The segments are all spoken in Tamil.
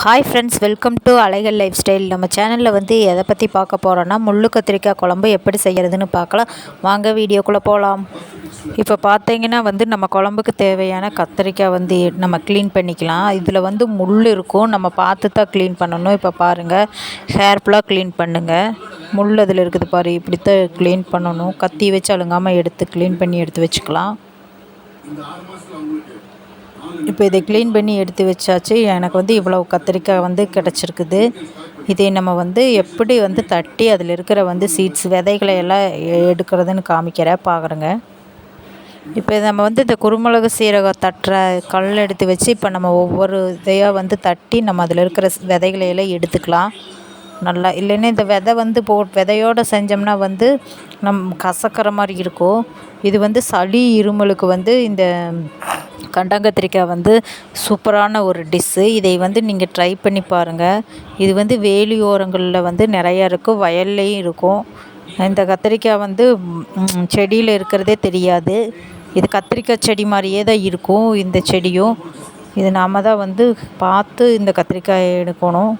Hi friends welcome to Alaigal lifestyle நம்ம சேனலில் வந்து எதை பற்றி பார்க்க போகிறோன்னா முள்ளு கத்திரிக்காய் குழம்பு எப்படி செய்கிறதுன்னு பார்க்கலாம். வாங்க வீடியோக்குள்ளே போகலாம் இப்போ பார்த்தீங்கன்னா வந்து நம்ம குழம்புக்கு தேவையான கத்திரிக்காய் வந்து நம்ம க்ளீன் பண்ணிக்கலாம். இதில் வந்து முள் இருக்கும். நம்ம பார்த்து தான் க்ளீன் பண்ணணும். இப்போ பாருங்கள் ஹேர்ஃபுல்லாக க்ளீன் பண்ணுங்கள் முள் அதில் இருக்குது பாரு இப்படி தான் க்ளீன் பண்ணணும். கத்தி வச்சு அழுங்காமல் எடுத்து க்ளீன் பண்ணி எடுத்து வச்சுக்கலாம். இப்போ இதை க்ளீன் பண்ணி எடுத்து வச்சாச்சு. எனக்கு வந்து இவ்வளோ கத்திரிக்காய் வந்து கிடச்சிருக்குது. இதை நம்ம வந்து எப்படி வந்து தட்டி அதில் இருக்கிற வந்து சீட்ஸ் விதைகளை எல்லாம் எடுக்கிறதுன்னு காமிக்கிறேன். பார்க்குறேங்க. இப்போ நம்ம வந்து இந்த குருமிளகு சீரகம் தட்டுற கல் எடுத்து வச்சு இப்போ நம்ம ஒவ்வொரு இதையாக வந்து தட்டி நம்ம அதில் இருக்கிற விதைகளை எல்லாம் எடுத்துக்கலாம். நல்லா இல்லைன்னா இந்த விதை வந்து போ விதையோடு செஞ்சோம்னா வந்து நம் கசக்கிற மாதிரி இருக்கும். இது வந்து சளி இருமலுக்கு வந்து இந்த கண்டங்கத்திரிக்காய் வந்து சூப்பரான ஒரு டிஷ்ஷு. இதை வந்து நீங்கள் ட்ரை பண்ணி பாருங்கள் இது வந்து வேலி ஓரங்களில் வந்து நிறையா இருக்கும் வயல்லையும் இருக்கும். இந்த கத்திரிக்காய் வந்து செடியில் இருக்கிறதே தெரியாது. இது கத்திரிக்காய் செடி மாதிரியே தான் இருக்கும் இந்த செடியும். இது நாம் தான் வந்து பார்த்து இந்த கத்திரிக்காயை எடுக்கணும்.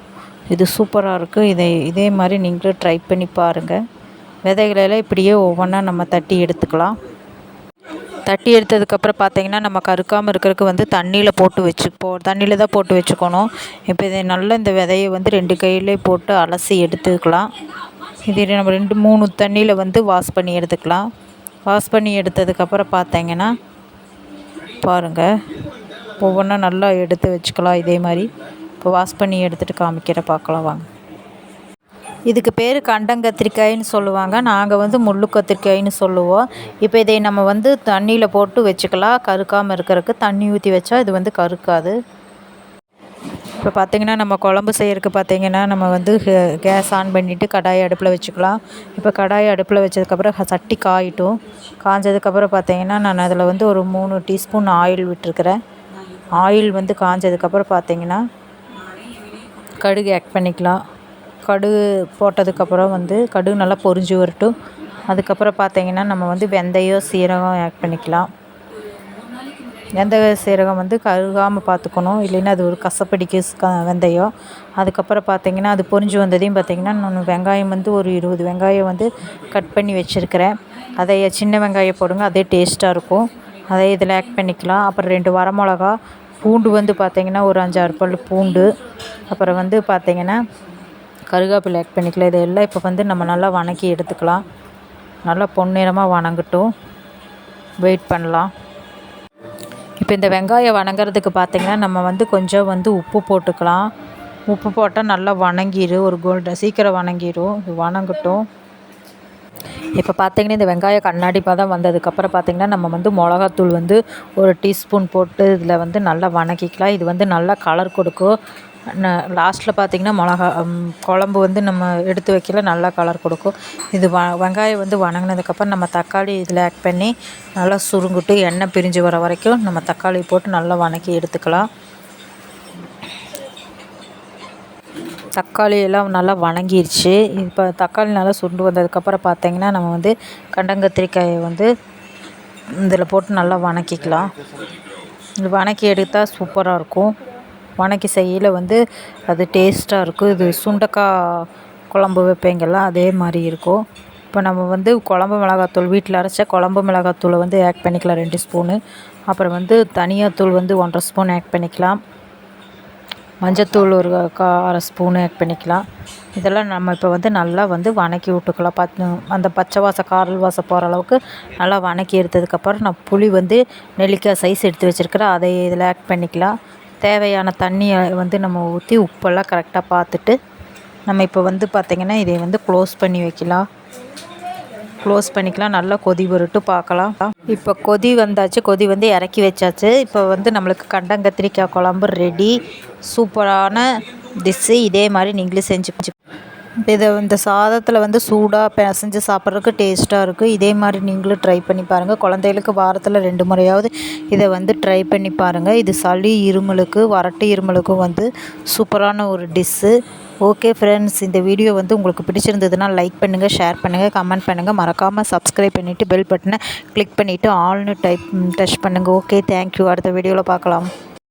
இது சூப்பராக இருக்குது இதை இதே மாதிரி நீங்களும் ட்ரை பண்ணி பாருங்கள் விதைகளெல்லாம் இப்படியே ஒவ்வொன்றா நம்ம தட்டி எடுத்துக்கலாம். தட்டி எடுத்ததுக்கப்புறம் பார்த்தீங்கன்னா நம்ம கருக்காமல் இருக்கிறதுக்கு வந்து தண்ணியில் போட்டு வச்சு போ தண்ணியில் தான் போட்டு வச்சுக்கணும். இப்போ இதை நல்லா இந்த விதையை வந்து ரெண்டு கையிலே போட்டு அலசி எடுத்துக்கலாம். இது நம்ம ரெண்டு மூணு தண்ணியில் வந்து வாஷ் பண்ணி எடுத்துக்கலாம். வாஷ் பண்ணி எடுத்ததுக்கப்புறம் பார்த்தீங்கன்னா பாருங்கள் ஒவ்வொன்றா நல்லா எடுத்து வச்சுக்கலாம். இதே மாதிரி. இப்போ வாஷ் பண்ணி எடுத்துகிட்டு காமிக்கிற பார்க்கலாம் வாங்க. இதுக்கு பேர் கண்டங்கத்திரிக்காயின்னு சொல்லுவாங்க. நாங்கள் வந்து முள்ளு கத்திரிக்காயின்னு சொல்லுவோம். இப்போ இதை நம்ம வந்து தண்ணியில் போட்டு வச்சுக்கலாம். கருக்காமல் இருக்கிறதுக்கு தண்ணி ஊற்றி வச்சா இது வந்து கருக்காது. இப்போ பார்த்திங்கன்னா நம்ம குழம்பு செய்கிறதுக்கு பார்த்திங்கன்னா நம்ம வந்து கேஸ் ஆன் பண்ணிவிட்டு கடாயை அடுப்பில் வச்சுக்கலாம். இப்போ கடாயை அடுப்பில் வச்சதுக்கப்புறம் சட்டி காயிட்டும். காஞ்சதுக்கப்புறம் பார்த்திங்கன்னா நான் அதில் வந்து ஒரு மூணு டீஸ்பூன் ஆயில் விட்டுருக்குறேன். ஆயில் வந்து காஞ்சதுக்கப்புறம் பார்த்திங்கன்னா கடுகு ஆட் பண்ணிக்கலாம். கடுகு போட்டதுக்கப்புறம் வந்து கடுகு நல்லா பொரிஞ்சு வரட்டும். அதுக்கப்புறம் பார்த்திங்கன்னா நம்ம வந்து வெந்தயம் சீரகம் ஆட் பண்ணிக்கலாம். வெந்தய சீரகம் வந்து கருகாமல் பார்த்துக்கணும். இல்லைன்னா அது ஒரு கசப்படிக்கு க வெந்தயம். அதுக்கப்புறம் பார்த்திங்கன்னா அது பொரிஞ்சு வந்ததையும் பார்த்திங்கன்னா நான் வெங்காயம் வந்து ஒரு இருபது வெங்காயம் வந்து கட் பண்ணி வச்சுருக்கிறேன். அதை சின்ன வெங்காயம் போடுங்க அதே டேஸ்ட்டாக இருக்கும். அதை இதில் ஆட் பண்ணிக்கலாம். அப்புறம் ரெண்டு வரமிளகா பூண்டு வந்து பார்த்திங்கன்னா ஒரு அஞ்சாறு பல் பூண்டு. அப்புறம் வந்து பார்த்திங்கன்னா கருவேப்பிலை ஆட் பண்ணிக்கலாம் இதெல்லாம் இப்போ வந்து நம்ம நல்லா வணக்கி எடுத்துக்கலாம். நல்லா பொன்னிறமாக வணங்கட்டும். வெயிட் பண்ணலாம். இப்போ இந்த வெங்காயம் வணங்குறதுக்கு பார்த்திங்கன்னா நம்ம வந்து கொஞ்சம் வந்து உப்பு போட்டுக்கலாம். உப்பு போட்டால் நல்லா வணங்கிடும் ஒரு கோல்டு சீக்கிரம் வணங்கிடும் இது வணங்கட்டும். இப்போ பார்த்திங்கன்னா இந்த வெங்காயம் கண்ணாடி பதம் வந்ததுக்கப்புறம் பார்த்திங்கன்னா நம்ம வந்து மிளகாத்தூள் வந்து ஒரு டீஸ்பூன் போட்டு இதில் வந்து நல்லா வணக்கிக்கலாம். இது வந்து நல்லா கலர் கொடுக்கும். லாஸ்ட்டில் பார்த்திங்கன்னா மிளகா குழம்பு வந்து நம்ம எடுத்து வைக்கல நல்லா கலர் கொடுக்கும். இது வ வெங்காயம் வந்து வணங்கினதுக்கப்புறம் நம்ம தக்காளி இதில் ஆட் பண்ணி நல்லா சுருங்கிட்டு எண்ணெய் பிரிஞ்சு வர வரைக்கும் நம்ம தக்காளி போட்டு நல்லா வணக்கி எடுத்துக்கலாம். தக்காளி எல்லாம் நல்லா வணங்கிருச்சு. இப்போ தக்காளி நல்லா சுண்டு வந்ததுக்கப்புறம் பார்த்திங்கன்னா நம்ம வந்து கண்டங்கத்திரிக்காயை வந்து இதில் போட்டு நல்லா வணக்கிக்கலாம். இது வணக்கி எடுத்தால் சூப்பராக இருக்கும். வணக்கி செய்யல வந்து அது டேஸ்ட்டாக இருக்கும். இது சுண்டக்காய் குழம்பு வைப்பேங்கெல்லாம் அதே மாதிரி இருக்கும். இப்போ நம்ம வந்து குழம்பு மிளகாத்தூள் வீட்டில் அரைச்ச குழம்பு மிளகாத்தூளை வந்து ஆட் பண்ணிக்கலாம் ரெண்டு ஸ்பூனு அப்புறம் வந்து தனியாத்தூள் வந்து ஒன்றரை ஸ்பூன் ஆட் பண்ணிக்கலாம். மஞ்சத்தூள் ஒரு கா அரை ஸ்பூனு ஆட் பண்ணிக்கலாம். இதெல்லாம் நம்ம இப்போ வந்து நல்லா வந்து வணக்கி விட்டுக்கலாம். பத் அந்த பச்சை வாசம் காரல் வாசம் போகிற அளவுக்கு நல்லா வணக்கி எடுத்ததுக்கப்புறம் நான் புளி வந்து நெல்லிக்காய் சைஸ் எடுத்து வச்சுருக்கிறேன். அதை இதில் ஆட் பண்ணிக்கலாம். தேவையான தண்ணியை வந்து நம்ம ஊற்றி உப்பெல்லாம் கரெக்டாக பார்த்துட்டு நம்ம இப்போ வந்து பார்த்திங்கன்னா இதை வந்து க்ளோஸ் பண்ணி வைக்கலாம். க்ளோஸ் பண்ணிக்கலாம். நல்லா கொதி வரட்டு பார்க்கலாம். இப்போ கொதி வந்தாச்சு. கொதி வந்து இறக்கி வச்சாச்சு. இப்போ வந்து நம்மளுக்கு கண்டங்கத்திரிக்காய் குழம்பு ரெடி சூப்பரான டிஷ்ஷு இதே மாதிரி நீங்களும் செஞ்சு இதை இந்த சாதத்தில் வந்து சூடாக பிசைஞ்சு சாப்பிட்றதுக்கு டேஸ்ட்டாக இருக்குது இதே மாதிரி நீங்களும் ட்ரை பண்ணி பாருங்கள் குழந்தைகளுக்கு வாரத்தில் ரெண்டு முறையாவது இதை வந்து ட்ரை பண்ணி பாருங்கள் இது சளி இருமலுக்கு வறட்டு இருமலுக்கும் வந்து சூப்பரான ஒரு டிஷ்ஷு ஓகே ஃப்ரெண்ட்ஸ் இந்த வீடியோ வந்து உங்களுக்கு பிடிச்சிருந்ததுன்னா லைக் பண்ணுங்கள் ஷேர் பண்ணுங்கள் கமெண்ட் பண்ணுங்கள் மறக்காமல் சப்ஸ்கிரைப் பண்ணிவிட்டு பெல் பட்டனை கிளிக் பண்ணிவிட்டு ஆல்னு டைப் டச் mm, பண்ணுங்கள் ஓகே தேங்க்யூ அடுத்த வீடியோவில் பார்க்கலாம்.